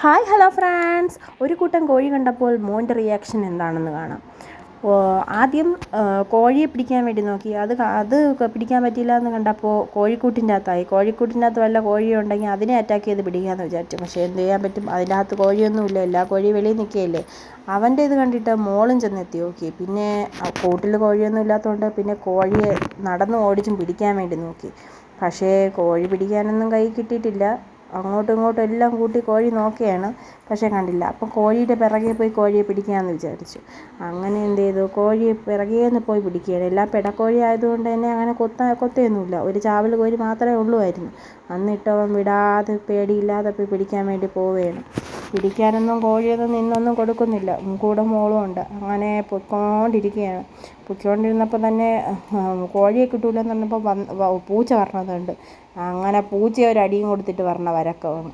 Hi hello friends. ഒരു കൂട്ടം കോഴി കണ്ടപ്പോൾ മോന്റെ റിയാക്ഷൻ എന്താണെന്ന് കാണാം. ആദ്യം കോഴിയെ പിടിക്കാൻ വേണ്ടി നോക്കി. അത് അത് പിടിക്കാൻ പറ്റിയില്ല എന്ന് കണ്ടപ്പോൾ കോഴിക്കൂട്ടിന്റെ അകത്തായി. കോഴിക്കൂട്ടിന്റെ അകത്ത് വല്ല കോഴിയുണ്ടെങ്കിൽ അതിനെ അറ്റാക്ക് ചെയ്ത് പിടിക്കാമെന്ന് വിചാരിച്ചു. പക്ഷേ എന്ത് ചെയ്യാൻ പറ്റും? അതിനകത്ത് കോഴിയൊന്നുമില്ല. എല്ലാ കോഴി വെളിയിൽ നിൽക്കുകയല്ലേ. അവന്റെ ഇത് കണ്ടിട്ട് മോളും ചെന്നെത്തി. നോക്കി പിന്നെ കൂട്ടിൽ കോഴിയൊന്നും ഇല്ലാത്തതുകൊണ്ട് പിന്നെ കോഴിയെ നടന്ന് ഓടിച്ചും പിടിക്കാൻ വേണ്ടി നോക്കി. പക്ഷേ കോഴി പിടിക്കാനൊന്നും കൈ കിട്ടിയിട്ടില്ല. അങ്ങോട്ടും ഇങ്ങോട്ടും എല്ലാം കൂട്ടി കോഴി നോക്കിയാണ്. പക്ഷേ കണ്ടില്ല. അപ്പം കോഴിയുടെ പിറകെ പോയി കോഴിയെ പിടിക്കാമെന്ന് വിചാരിച്ചു. അങ്ങനെ എന്ത് ചെയ്തു? കോഴിയെ പിറകേ നിന്ന് പോയി പിടിക്കുകയാണ്. എല്ലാം പിടക്കോഴി ആയതുകൊണ്ട് തന്നെ അങ്ങനെ കൊത്ത കൊത്തയൊന്നുമില്ല. ഒരു ചാവൽ കോഴി മാത്രമേ ഉള്ളുമായിരുന്നു അന്നിട്ടവൻ വിടാതെ പേടിയില്ലാതെ പോയി പിടിക്കാൻ വേണ്ടി പോവുകയാണ്. പിടിക്കാനൊന്നും കോഴിയൊന്നും നിന്നൊന്നും കൊടുക്കുന്നില്ല. കൂടെ മോളും ഉണ്ട്. അങ്ങനെ പൊയ്ക്കൊണ്ടിരിക്കുകയാണ്. പൊയ്ക്കൊണ്ടിരുന്നപ്പോൾ തന്നെ കോഴിയെ കിട്ടൂലെന്ന് പറഞ്ഞപ്പോൾ വന്ന് പൂച്ച പറഞ്ഞതുണ്ട്. അങ്ങനെ പൂച്ച ഒരടിയും കൊടുത്തിട്ട് പറഞ്ഞ വരക്കമാണ്